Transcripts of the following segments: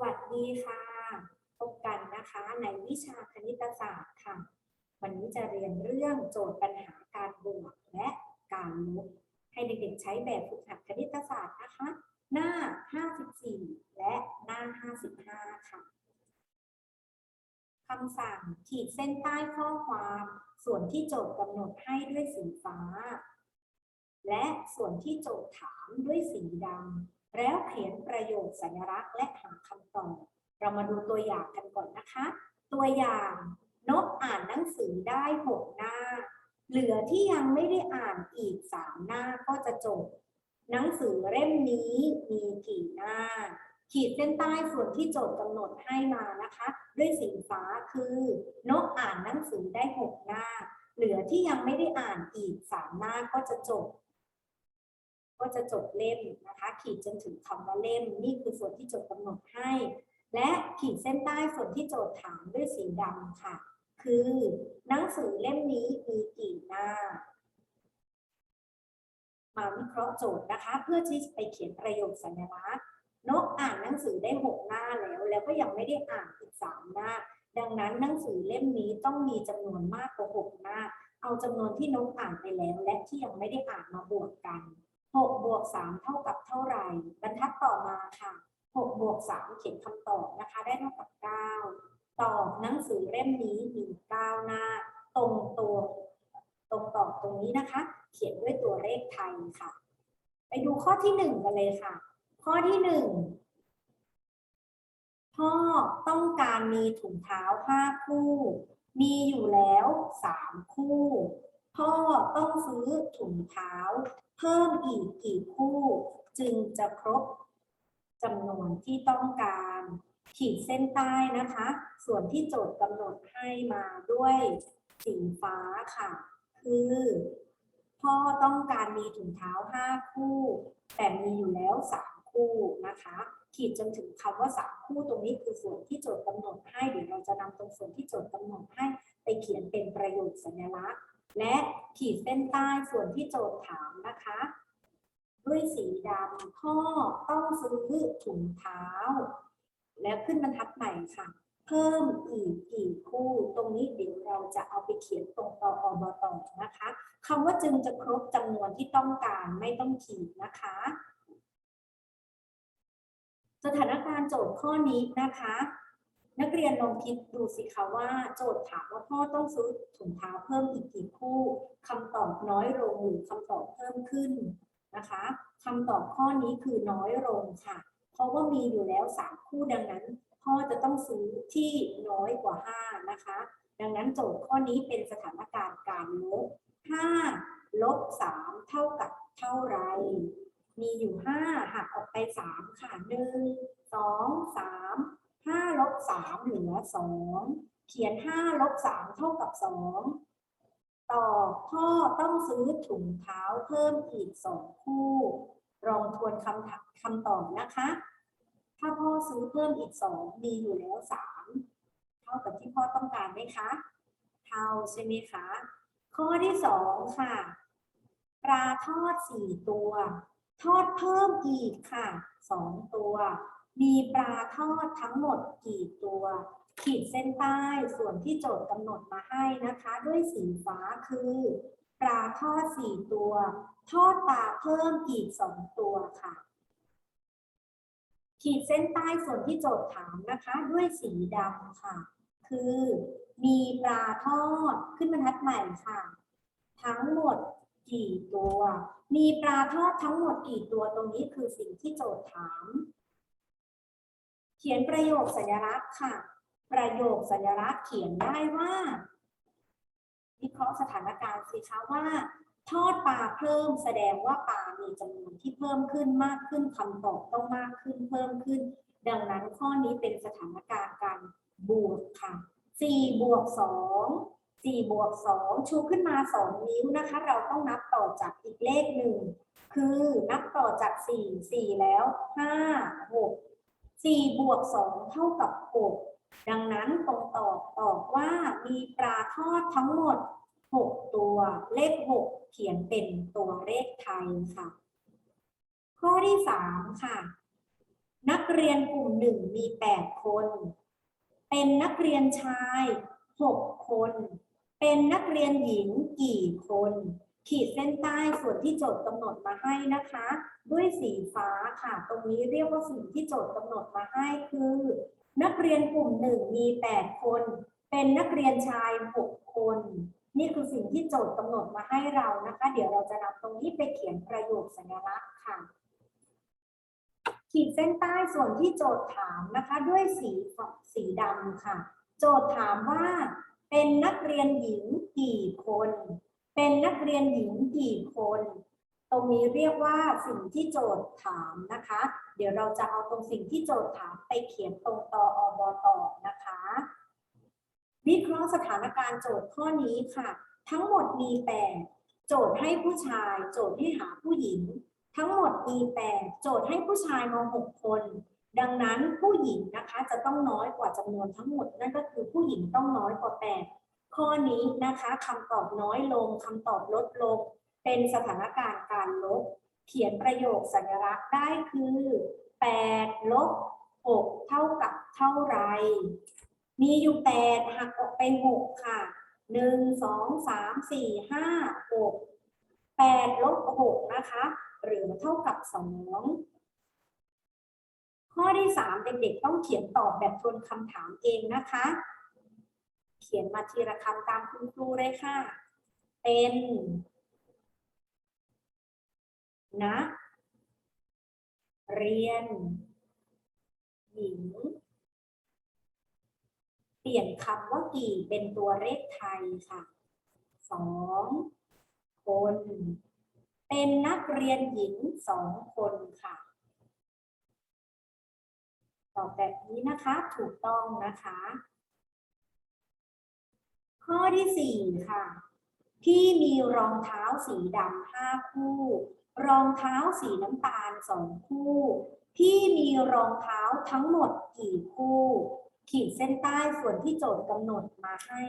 วัสดีค่ะ พบกันนะคะในวิชาคณิตศาสตร์ค่ะ วันนี้จะเรียนเรื่องโจทย์ปัญหาการบวกและการลบ ให้เด็กๆใช้แบบฝึกหัดคณิตศาสตร์นะคะ หน้า 54 และหน้า 55 ค่ะคำสั่งขีดเส้นใต้ข้อความส่วนที่โจทย์กำหนดให้ด้วยสีฟ้า และส่วนที่โจทย์ถามด้วยสีดำ แล้วเขียนประโยคสัญลักษณ์และหาคำตอบ เรามาดูตัวอย่างกันก่อนนะคะ ตัวอย่างนกอ่านหนังสือได้หกหน้า เหลือที่ยังไม่ได้อ่านอีกสามหน้าก็จะจบ หนังสือเล่มนี้มีกี่หน้า ขีดเส้นใต้ส่วนที่โจทย์กำหนดให้มานะคะ ด้วยสีฟ้าคือ นกอ่านหนังสือได้หกหน้า เหลือที่ยังไม่ได้อ่านอีกสามหน้าก็จะจบ ก็จะจบเล่มนะคะขีดจนถึงคำว่าเล่ม นี่คือส่วนที่โจทย์กำหนดให้ และขีดเส้นใต้ส่วนที่โจทย์ถามด้วยสีดำค่ะ คือหนังสือเล่มนี้มีกี่หน้า มาวิเคราะห์โจทย์นะคะ เพื่อที่จะไปเขียนประโยคสัญลักษณ์นกอ่านหนังสือได้หกหน้าแล้ว แล้วก็ยังไม่ได้อ่านอีกสามหน้า ดังนั้นหนังสือเล่มนี้ต้องมีจำนวนมากกว่าหกหน้า เอาจำนวนที่นกอ่านไปแล้ว และที่ยังไม่ได้อ่านมาบวกกัน 6บวก3เท่ากับเท่าไหร่ บรรทัดต่อมาค่ะ6บวก3เขียนคำตอบนะคะ ได้เท่ากับ 9 ตอบหนังสือเล่มนี้มี9หน้า ตรงตัวตรงตอบตรงนี้นะคะ เขียนด้วยตัวเลขไทยค่ะ ไปดูข้อที่ 1 กันเลยค่ะ ข้อที่ 1 พ่อต้องการมีถุงเท้า5คู่ มีอยู่แล้ว 3 คู่ พ่อต้องซื้อถุงเท้า พิ่มอีกกี่คู่จึงจะครบจำนวนที่ต้องการ ขีดเส้นใต้นะคะ ส่วนที่โจทย์กำหนดให้มาด้วยสีฟ้าค่ะ คือพ่อต้องการมีถุงเท้า 5 คู่ แต่มีอยู่แล้ว 3 คู่นะคะ ขีดจนถึงคำว่า 3 คู่ตรงนี้คือส่วนที่โจทย์กำหนดให้เดี๋ยวเราจะนำตรงส่วนที่โจทย์กำหนดให้ไปเขียนเป็นประโยคสัญลักษณ์ และขีดเส้นใต้ส่วนที่โจทย์ถามนะคะ ด้วยสีดำพ่อต้องซื้อถุงเท้า แล้วขึ้นบรรทัดใหม่ค่ะ เพิ่มอีกกี่คู่ ตรงนี้เดี๋ยวเราจะเอาไปเขียนตรงตออบตนะคะคำว่าจึงจะครบจำนวนที่ต้องการไม่ต้องขีดนะคะ สถานการณ์โจทย์ข้อนี้นะคะ นักเรียนลองคิดดูสิคะว่า โจทย์ถามว่าพ่อต้องซื้อถุงเท้าเพิ่มอีกกี่คู่คำตอบน้อยลงหรือคำตอบเพิ่มขึ้นนะคะคำตอบข้อนี้คือน้อยลงค่ะ เพราะว่ามีอยู่แล้วสามคู่ดังนั้น พ่อจะต้องซื้อที่น้อยกว่าห้านะคะ ดังนั้นโจทย์ข้อนี้เป็นสถานการณ์การลบห้าลบสามเท่ากับเท่าไร มีอยู่ห้าหักออกไปสามค่ะหนึ่ง ห้าลบสามเหลือสองเขียนห้าลบสามเท่ากับสองตอบพ่อต้องซื้อถุงเท้าเพิ่มอีกสองคู่ ลองทวนคำคำตอบนะคะ ถ้าพ่อซื้อเพิ่มอีกสองมีอยู่แล้วสามเท่ากับที่พ่อต้องการไหมคะ เท่าใช่ไหมคะ ข้อที่สองค่ะ ปลาทอดสี่ตัว ทอดเพิ่มอีกค่ะสองตัว มีปลาทอดทั้งหมดกี่ตัว ขีดเส้นใต้ส่วนที่โจทย์กำหนดมาให้นะคะ ด้วยสีฟ้าคือปลาทอดสี่ตัว ทอดปลาเพิ่มอีกสองตัวค่ะ ขีดเส้นใต้ส่วนที่โจทย์ถามนะคะ ด้วยสีดำค่ะ คือมีปลาทอดขึ้นบรรทัดใหม่ค่ะ ทั้งหมดกี่ตัว มีปลาทอดทั้งหมดกี่ตัวตรงนี้คือสิ่งที่โจทย์ถาม เขียนประโยคสัญลักษณ์ค่ะ ประโยคสัญลักษณ์เขียนได้ว่าวิเคราะห์สถานการณ์สิคะว่า ทอดปลาเพิ่มแสดงว่าปลามีจำนวนที่เพิ่มขึ้นมากขึ้นคำตอบต้องมากขึ้นเพิ่มขึ้น ดังนั้นข้อนี้เป็นสถานการณ์การบวกค่ะ4บวก2 4บวก2ชูขึ้นมา 2 นิ้วนะคะ เราต้องนับต่อจากอีกเลขหนึ่งคือนับต่อจาก 4 4 แล้ว 5 6 4บวก2เท่ากับ 6 ดังนั้นตรงตอบตอบว่ามีปลาทอดทั้งหมด 6 ตัว เลข 6 เขียนเป็นตัวเลขไทยค่ะ ข้อที่ 3 ค่ะ นักเรียนกลุ่มหนึ่งมีแปดคน เป็นนักเรียนชายหกคน เป็นนักเรียนหญิงกี่คน ขีดเส้นใต้ส่วนที่โจทย์กำหนดมาให้นะคะ ด้วยสีฟ้าค่ะ ตรงนี้เรียกว่าสิ่งที่โจทย์กำหนดมาให้คือ นักเรียนกลุ่มหนึ่งมีแปดคน เป็นนักเรียนชายหกคน นี่คือสิ่งที่โจทย์กำหนดมาให้เรานะคะ เดี๋ยวเราจะนำตรงนี้ไปเขียนประโยคสัญลักษณ์ค่ะ ขีดเส้นใต้ส่วนที่โจทย์ถามนะคะ ด้วยสีสีดำค่ะ โจทย์ถามว่า เป็นนักเรียนหญิงกี่คน เป็นนักเรียนหญิงกี่คน ตรงนี้เรียกว่าสิ่งที่โจทย์ถามนะคะ เดี๋ยวเราจะเอาตรงสิ่งที่โจทย์ถามไปเขียนตรงตออบตนะคะ วิเคราะห์สถานการณ์โจทย์ข้อนี้ค่ะ ทั้งหมดมีแปดโจทย์ให้ผู้ชาย โจทย์ให้หาผู้หญิง ทั้งหมดมีแปดโจทย์ให้ผู้ชายมาหกคน ดังนั้นผู้หญิงนะคะจะต้องน้อยกว่าจำนวนทั้งหมดนั่นก็คือผู้หญิงต้องน้อยกว่าแปด ข้อนี้นะคะคำตอบน้อยลงคำตอบลดลง เป็นสถานการณ์การลบ เขียนประโยคสัญลักษณ์ได้คือ8ลบ6เท่ากับเท่าไร มีอยู่ 8 หักออกไป 6 ค่ะ 1 2 3 4 5 6 8ลบ6นะคะ หรือเท่ากับ 2 ข้อที่ 3 เด็กๆ ต้องเขียนตอบแบบทวนคำถามเองนะคะ ขียนมาทีละคำตามคุณครูเลยค่ะ เป็นนักเรียน หญิง เปลี่ยนคำว่ากี่เป็นตัวเลขไทยค่ะสองคน เป็นนักเรียนหญิงสองคนค่ะ ตอบแบบนี้นะคะ ถูกต้องนะคะ ข้อที่สี่ค่ะพี่มีรองเท้าสีดำห้าคู่ รองเท้าสีน้ำตาลสองคู่พี่มีรองเท้าทั้งหมดกี่คู่ ขีดเส้นใต้ส่วนที่โจทย์กำหนดมาให้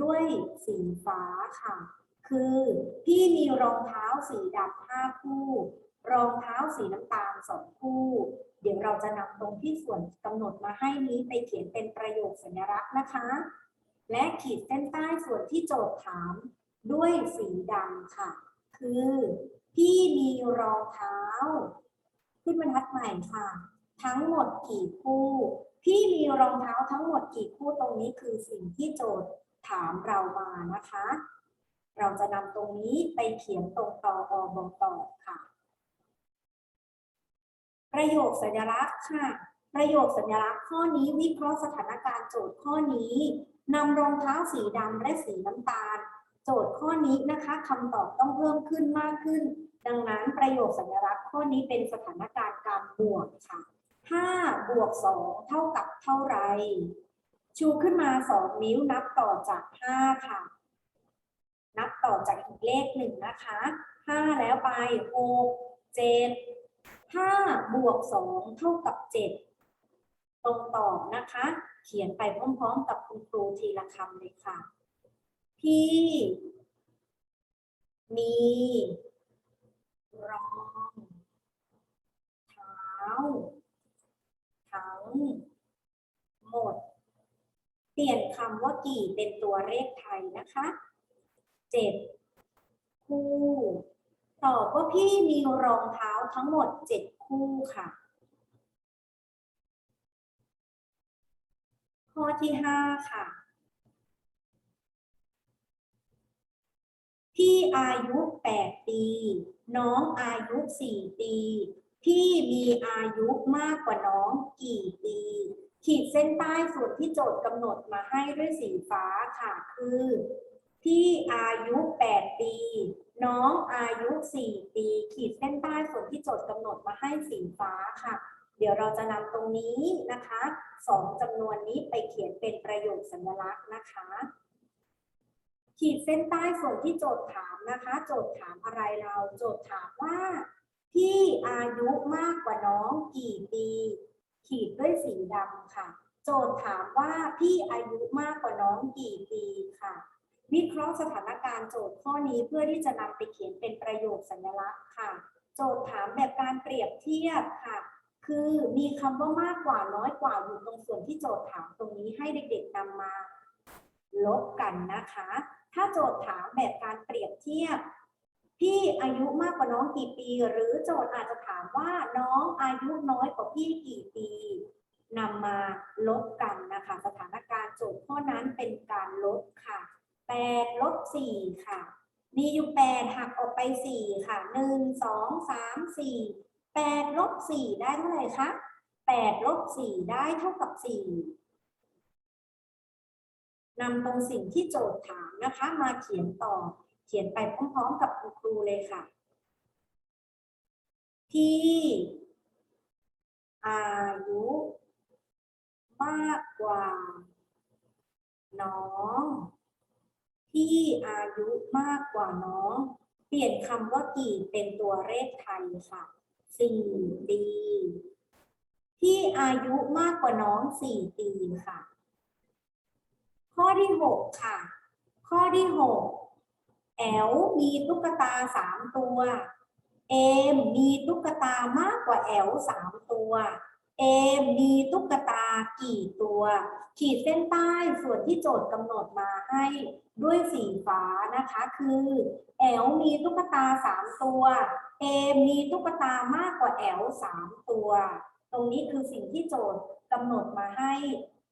ด้วยสีฟ้าค่ะ คือพี่มีรองเท้าสีดำห้าคู่ รองเท้าสีน้ำตาลสองคู่ เดี๋ยวเราจะนำตรงที่ส่วนกำหนดมาให้นี้ไปเขียนเป็นประโยคสัญลักษณ์นะคะ และขีดเส้นใต้ส่วนที่โจทย์ถามด้วยสีดำค่ะ คือ พี่มีรองเท้า ขึ้นบรรทัดใหม่ค่ะ ทั้งหมดกี่คู่ พี่มีรองเท้าทั้งหมดกี่คู่ตรงนี้คือสิ่งที่โจทย์ถามเรามานะคะ เราจะนำตรงนี้ไปเขียนตรงต่ออบตค่ะ ประโยคสัญลักษณ์ค่ะ ประโยคสัญลักษณ์ข้อนี้วิเคราะห์สถานการณ์โจทย์ข้อนี้ นำรองเท้าสีดำและสีน้ำตาล โจทย์ข้อนี้นะคะคำตอบต้องเพิ่มขึ้นมากขึ้น ดังนั้นประโยคสัญลักษณ์ข้อนี้เป็นสถานการณ์การบวกค่ะ5บวก2เท่ากับเท่าไร ชูขึ้นมา 2 นิ้วนับต่อจาก 5 ค่ะ นับต่อจากอีกเลขหนึ่งนะคะ 5 แล้วไป 6 7 5บวก2เท่ากับ 7 ตรงตอบนะคะ เขียนไปพร้อมๆ กับคุณครูทีละคำเลยค่ะ พี่ มีรองเท้าทั้งหมด เปลี่ยนคำว่ากี่เป็นตัวเลขไทยนะคะเจ็ดคู่ ตอบว่าพี่มีรองเท้าทั้งหมดเจ็ดคู่ค่ะ ข้อที่ห้าค่ะ พี่อายุแปดปี น้องอายุสี่ปีพี่มีอายุมากกว่าน้องกี่ปี ขีดเส้นใต้ส่วนที่โจทย์กำหนดมาให้ด้วยสีฟ้าค่ะคือพี่อายุ 8 ปี น้องอายุ 4 ปี ขีดเส้นใต้ส่วนที่โจทย์กำหนดมาให้สีฟ้าค่ะ เดี๋ยวเราจะนำตรงนี้นะคะสองจำนวนนี้ไปเขียนเป็นประโยคสัญลักษณ์นะคะ ขีดเส้นใต้ส่วนที่โจทย์ถามนะคะ โจทย์ถามอะไรเราโจทย์ถามว่า พี่อายุมากกว่าน้องกี่ปี ขีดด้วยสีดำค่ะ โจทย์ถามว่าพี่อายุมากกว่าน้องกี่ปีค่ะ วิเคราะห์สถานการณ์โจทย์ข้อนี้เพื่อที่จะนำไปเขียนเป็นประโยคสัญลักษณ์ค่ะ โจทย์ถามแบบการเปรียบเทียบค่ะ คือมีคำว่ามากกว่าน้อยกว่าอยู่ตรงส่วนที่โจทย์ถามตรงนี้ให้เด็กๆนำมาลบกันนะคะ ถ้าโจทย์ถามแบบการเปรียบเทียบ พี่อายุมากกว่าน้องกี่ปี หรือโจทย์อาจจะถามว่าน้องอายุน้อยกว่าพี่กี่ปีนำมาลบกันนะคะ สถานการณ์โจทย์ข้อนั้นเป็นการลบค่ะแปดลบสี่ค่ะ มีอยู่แปดหักออกไปสี่ค่ะหนึ่งสองสามสี่ แปดลบสี่ได้เท่าไหร่คะแปดลบสี่ได้เท่ากับสี่นำตรงสิ่งที่โจทย์ถามนะคะ มาเขียนต่อ เขียนไปพร้อมๆกับคุณครูเลยค่ะ ที่อายุมากกว่า น้องที่อายุมากกว่าน้อง เปลี่ยนคำว่ากี่เป็นตัวเลขไทยค่ะ สี่ปี ที่อายุมากกว่าน้องสี่ปีค่ะ ข้อที่หกค่ะ ข้อที่หกแอลมีตุ๊กตาสามตัว เอมมีตุ๊กตามากกว่าแอลสามตัว เอมมีตุ๊กตากี่ตัว ขีดเส้นใต้ส่วนที่โจทย์กำหนดมาให้ด้วยสีฟ้านะคะคือแอลมีตุ๊กตาสามตัวเอมมีตุ๊กตามากกว่าแอลสามตัว ตรงนี้คือสิ่งที่โจทย์กำหนดมาให้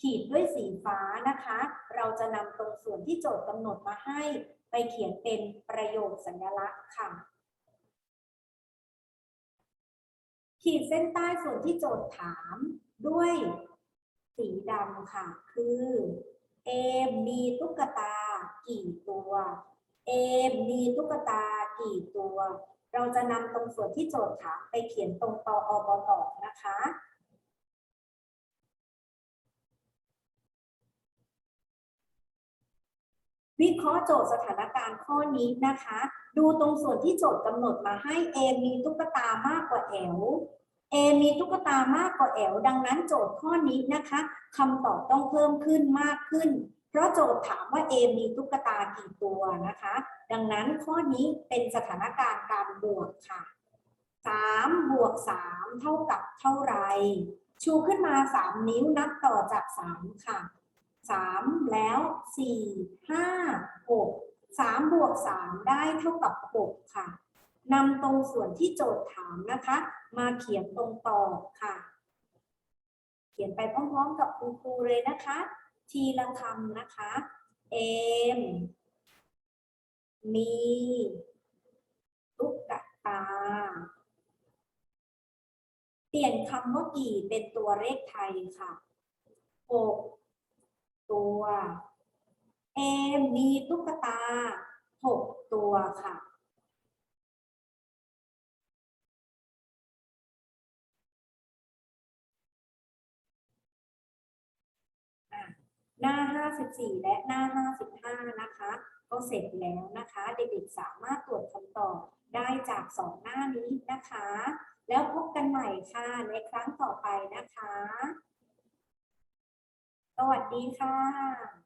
ขีดด้วยสีฟ้านะคะ เราจะนำตรงส่วนที่โจทย์กำหนดมาให้ ไปเขียนเป็นประโยคสัญลักษณ์ค่ะ ขีดเส้นใต้ส่วนที่โจทย์ถามด้วยสีดำค่ะ คือเอมมีตุ๊กตากี่ตัวเอมมีตุ๊กตากี่ตัว เราจะนำตรงส่วนที่โจทย์ถามไปเขียนตรงตออบตนะคะ วิเคราะห์โจทย์สถานการณ์ข้อนี้นะคะ ดูตรงส่วนที่โจทย์กำหนดมาให้เอมีตุ๊กตามากกว่าแอลเอมีตุ๊กตามากกว่าแอล ดังนั้นโจทย์ข้อนี้นะคะคำตอบต้องเพิ่มขึ้นมากขึ้น เพราะโจทย์ถามว่าเอมีตุ๊กตากี่ตัวนะคะ ดังนั้นข้อนี้เป็นสถานการณ์การบวกค่ะสามบวกสามเท่ากับเท่าไหรชูขึ้นมาสามนิ้วนับต่อจากสามค่ะ สามแล้วสี่ห้าหกสามบวกสามได้เท่ากับหกค่ะนำตรงส่วนที่โจทย์ถามนะคะ มาเขียนตรงต่อค่ะ เขียนไปพร้อมๆกับคุณครูเลยนะคะ ทีละคำนะคะ เอม มีตุ๊กตา เปลี่ยนคำว่ากี่เป็นตัวเลขไทยค่ะหก ตัว เอมมีตุ๊กตาหกตัวค่ะ หน้า 54 และหน้า 55 นะคะ ก็เสร็จแล้วนะคะ เด็กๆสามารถตรวจคำตอบได้จากสองหน้านี้นะคะ แล้วพบกันใหม่ค่ะในครั้งต่อไปนะคะ สวัสดีค่ะ